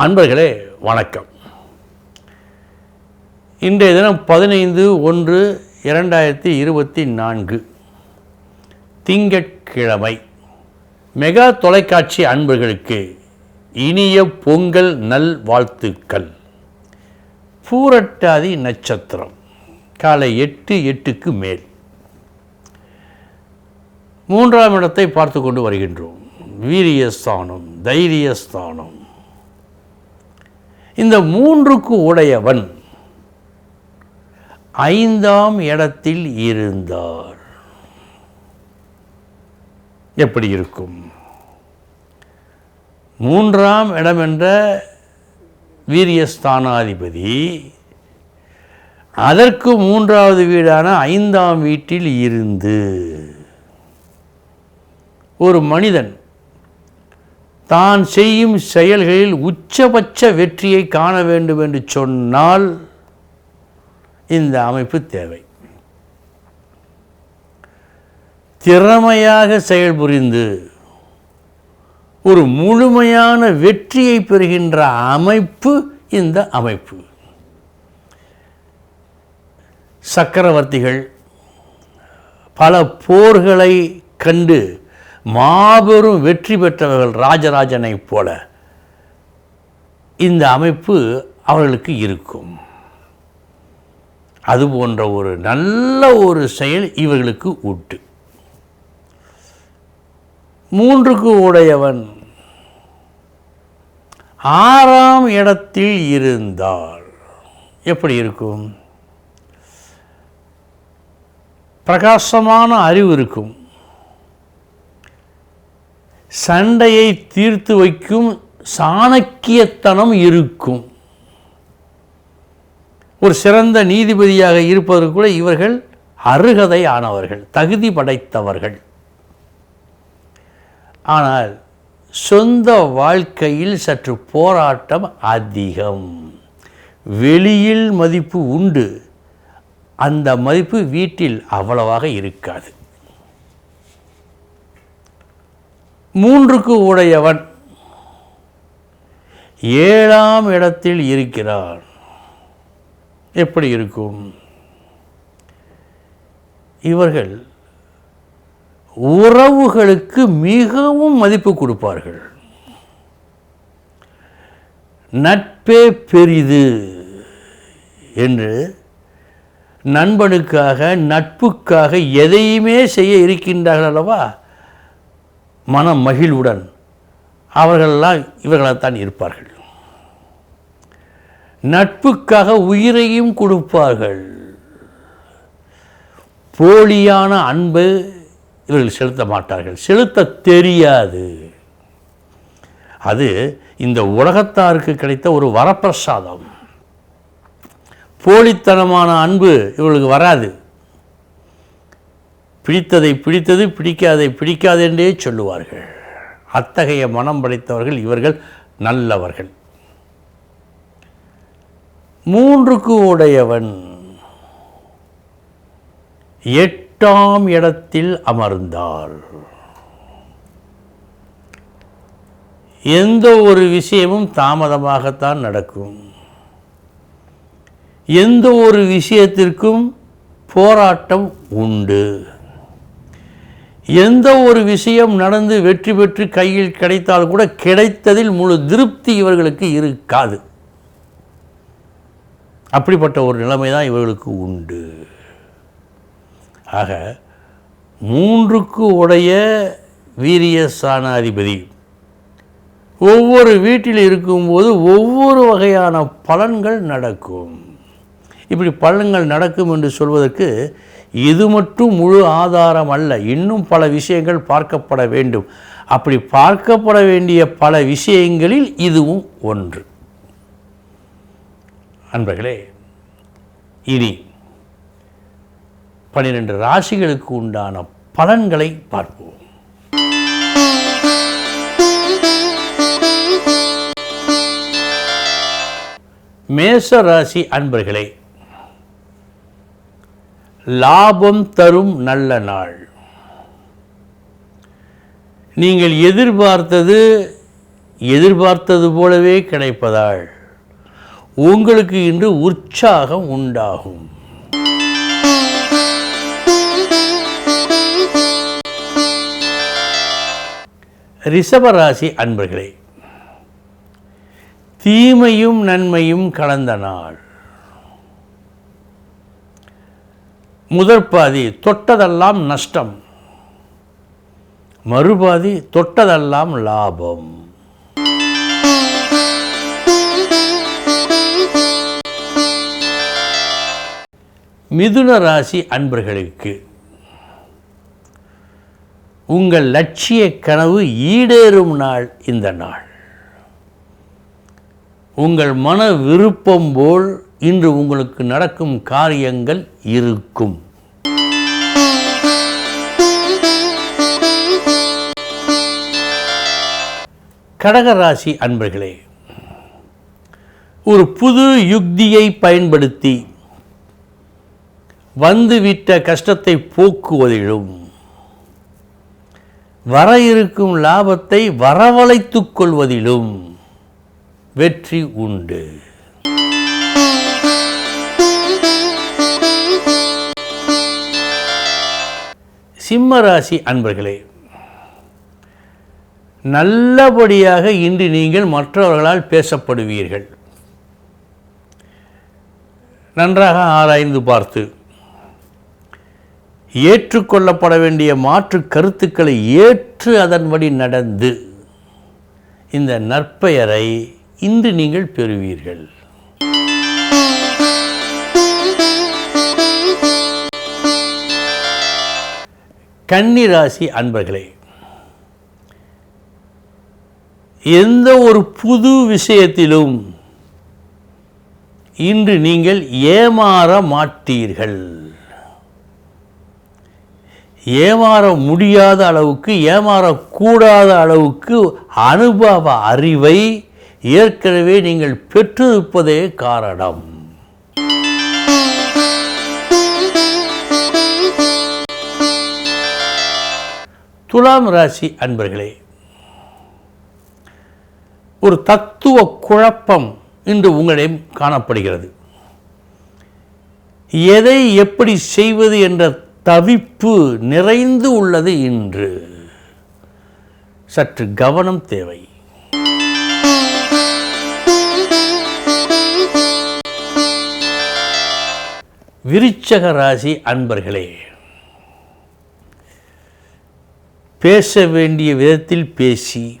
அன்பர்களே வணக்கம். இன்றைய தினம் பதினைந்து ஒன்று இரண்டாயிரத்தி இருபத்தி நான்கு. திங்கட்கிழமை. மெகா தொலைக்காட்சி அன்பர்களுக்கு இனிய பொங்கல் நல் வாழ்த்துக்கள் பூரட்டாதி நட்சத்திரம் காலை எட்டு எட்டுக்கு மேல். மூன்றாம் இடத்தை பார்த்து கொண்டு வருகின்றோம். வீரியஸ்தானம் தைரியஸ்தானம் இந்த மூன்றுக்கு உடையவன் ஐந்தாம் இடத்தில் இருந்தார். எப்படி இருக்கும்? மூன்றாம் இடம் என்ற வீரியஸ்தானாதிபதி அதற்கு மூன்றாவது வீடான ஐந்தாம் வீட்டில் இருந்து ஒரு மனிதன் தான் செய்யும் செயல்களில் உச்சபட்ச வெற்றியை காண வேண்டும் என்று சொன்னால் இந்த அமைப்பு தேவை. திறமையாக செயல்புரிந்து ஒரு முழுமையான வெற்றியை பெறுகின்ற அமைப்பு இந்த அமைப்பு. சக்கரவர்த்திகள் பல போர்களை கண்டு மாபெரும் வெற்றி பெற்றவர்கள் ராஜராஜனைப் போல இந்த அமைப்பு அவர்களுக்கு இருக்கும். அது போன்ற ஒரு நல்ல ஒரு செயல் இவர்களுக்கு உண்டு. மூன்றுக்கு உடையவன் ஆறாம் இடத்தில் இருந்தால் எப்படி இருக்கும்? பிரகாசமான அறிவு இருக்கும். சண்டையை தீர்த்து வைக்கும் சாணக்கியத்தனம் இருக்கும். ஒரு சிறந்த நீதிபதியாக இருப்பதற்கு கூட இவர்கள் அருகதை ஆனவர்கள் தகுதி படைத்தவர்கள். ஆனால் சொந்த வாழ்க்கையில் சற்று போராட்டம் அதிகம். வெளியில் மதிப்பு உண்டு. அந்த மதிப்பு வீட்டில் அவ்வளவாக இருக்காது. மூன்றுக்கு உடையவன். ஏழாம் இடத்தில் இருக்கிறான். எப்படி இருக்கும்? இவர்கள் உறவுகளுக்கு மிகவும் மதிப்பு கொடுப்பார்கள். நட்பே பெரிது என்று நண்பனுக்காக நட்புக்காக எதையுமே செய்ய இருக்கின்றார்கள் அல்லவா? மன மகிழ்வுடன் அவர்களெல்லாம் இவர்களாகத்தான் இருப்பார்கள். நட்புக்காக உயிரையும் கொடுப்பார்கள். போலியான அன்பு இவர்கள் செலுத்த மாட்டார்கள். செலுத்த தெரியாது. அது இந்த உலகத்தாருக்கு கிடைத்த ஒரு வரப்பிரசாதம். போலித்தனமான அன்பு இவர்களுக்கு வராது. பிடித்ததை பிடித்தது பிடிக்காதை பிடிக்காது என்றே சொல்லுவார்கள். அத்தகைய மனம் படைத்தவர்கள் இவர்கள் நல்லவர்கள். மூன்றுக்கு உடையவன் எட்டாம் இடத்தில் அமர்ந்தால் எந்த ஒரு விஷயமும் தாமதமாகத்தான் நடக்கும். எந்த ஒரு விஷயத்திற்கும் போராட்டம் உண்டு. எந்த ஒரு விஷயம் நடந்து வெற்றி பெற்று கையில் கிடைத்தால் கூட கிடைத்ததில் முழு திருப்தி இவர்களுக்கு இருக்காது. அப்படிப்பட்ட ஒரு நிலைமை தான் இவர்களுக்கு உண்டு. ஆக மூன்றுக்கு உடைய வீரிய சாணாதிபதி ஒவ்வொரு வீட்டில் இருக்கும்போது ஒவ்வொரு வகையான பலன்கள் நடக்கும். இப்படி பலன்கள் நடக்கும் என்று சொல்வதற்கு இது மட்டும் முழு ஆதாரம் அல்ல இன்னும் பல விஷயங்கள் பார்க்கப்பட வேண்டும். அப்படி பார்க்கப்பட வேண்டிய பல விஷயங்களில் இதுவும் ஒன்று. அன்பர்களே இனி பன்னிரண்டு ராசிகளுக்கு உண்டான பலன்களை பார்ப்போம். மேச ராசி அன்பர்களே லாபம் தரும் நல்ல நாள். நீங்கள் எதிர்பார்த்தது எதிர்பார்த்தது போலவே கிடைப்பதால் உங்களுக்கு இன்று உற்சாகம் உண்டாகும். ரிஷபராசி அன்பர்களே தீமையும் நன்மையும் கலந்த நாள். முதற்பாதி தொட்டதெல்லாம் நஷ்டம். மறுபாதி தொட்டதெல்லாம் லாபம். மிதுன ராசி அன்பர்களுக்கு உங்கள் லட்சிய கனவு ஈடேறும் நாள் இந்த நாள். உங்கள் மன விருப்பம் போல் இன்று உங்களுக்கு நடக்கும் காரியங்கள் இருக்கும். கடகராசி அன்பர்களே ஒரு புது யுக்தியை பயன்படுத்தி வந்துவிட்ட கஷ்டத்தை போக்குவதிலும் வர இருக்கும் லாபத்தை வரவழைத்துக் கொள்வதிலும் வெற்றி உண்டு. சிம்மராசி அன்பர்களே நல்லபடியாக இன்று நீங்கள் மற்றவர்களால் பேசப்படுவீர்கள். நன்றாக ஆராய்ந்து பார்த்து ஏற்றுக்கொள்ளப்பட வேண்டிய மாற்று கருத்துக்களை ஏற்று அதன்படி நடந்து இந்த நற்பெயரை இன்று நீங்கள் பெறுவீர்கள். கன்னிராசி அன்பர்களே எந்த ஒரு புது விஷயத்திலும் இன்று நீங்கள் ஏமாற மாட்டீர்கள். ஏமாற முடியாத அளவுக்கு ஏமாறக்கூடாத அளவுக்கு அனுபவ அறிவை ஏற்கனவே நீங்கள் பெற்றிருப்பதே காரணம். துலாம் ராசி அன்பர்களே ஒரு தத்துவ குழப்பம் இன்று உங்களிடம் காணப்படுகிறது. எதை எப்படி செய்வது என்ற தவிப்பு நிறைந்து உள்ளது இன்று. சற்று கவனம் தேவை. விருச்சக ராசி அன்பர்களே பேச வேண்டிய விதத்தில் பேசி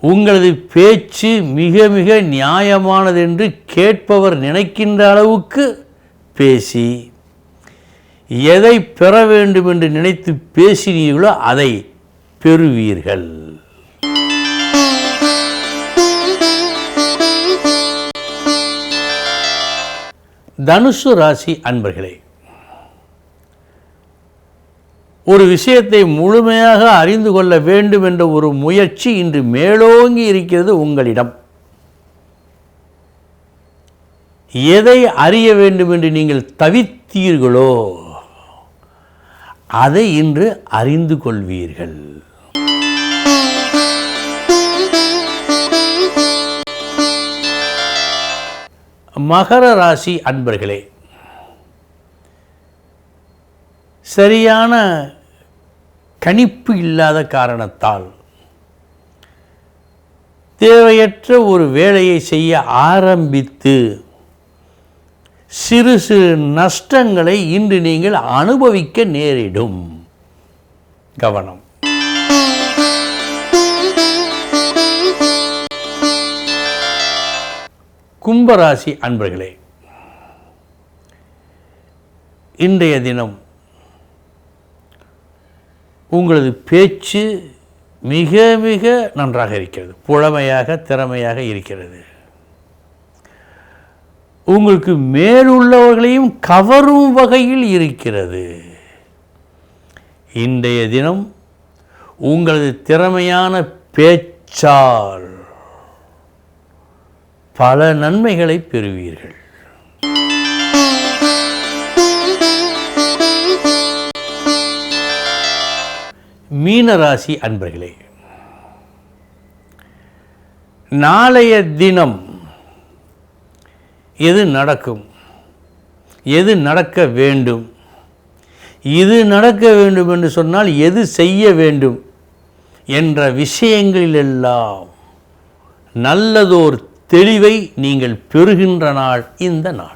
உங்களது பேச்சு மிக மிக நியாயமானது என்று கேட்பவர் நினைக்கின்ற அளவுக்கு பேசி எதை பெற வேண்டும் என்று நினைத்து பேசினீர்களோ அதை பெறுவீர்கள். தனுசு ராசி அன்பர்களே ஒரு விஷயத்தை முழுமையாக அறிந்து கொள்ள வேண்டும் என்ற ஒரு முயற்சி இன்று மேலோங்கி இருக்கிறது உங்களிடம். எதை அறிய வேண்டும் என்று நீங்கள் தவித்தீர்களோ அதை இன்று அறிந்து கொள்வீர்கள். மகர ராசி அன்பர்களே சரியான கணிப்பு இல்லாத காரணத்தால் தேவையற்ற ஒரு வேலையை செய்ய ஆரம்பித்து சிறு சிறு நஷ்டங்களை இன்று நீங்கள் அனுபவிக்க நேரிடும். கவனம். கும்பராசி அன்பர்களே இன்றைய தினம் உங்களது பேச்சு மிக மிக நன்றாக இருக்கிறது. புலமையாக திறமையாக இருக்கிறது. உங்களுக்கு மேலுள்ளவர்களையும் கவரும் வகையில் இருக்கிறது. இன்றைய தினம் உங்களது திறமையான பேச்சால் பல நன்மைகளை பெறுவீர்கள். மீனராசி அன்பர்களே நாளைய தினம் எது நடக்கும்? எது நடக்க வேண்டும்? இது நடக்க வேண்டும் என்று சொன்னால் எது செய்ய வேண்டும்? என்ற விஷயங்களிலெல்லாம் நல்லதோர் தெளிவை நீங்கள் பெறுகின்ற நாள் இந்த நாள்.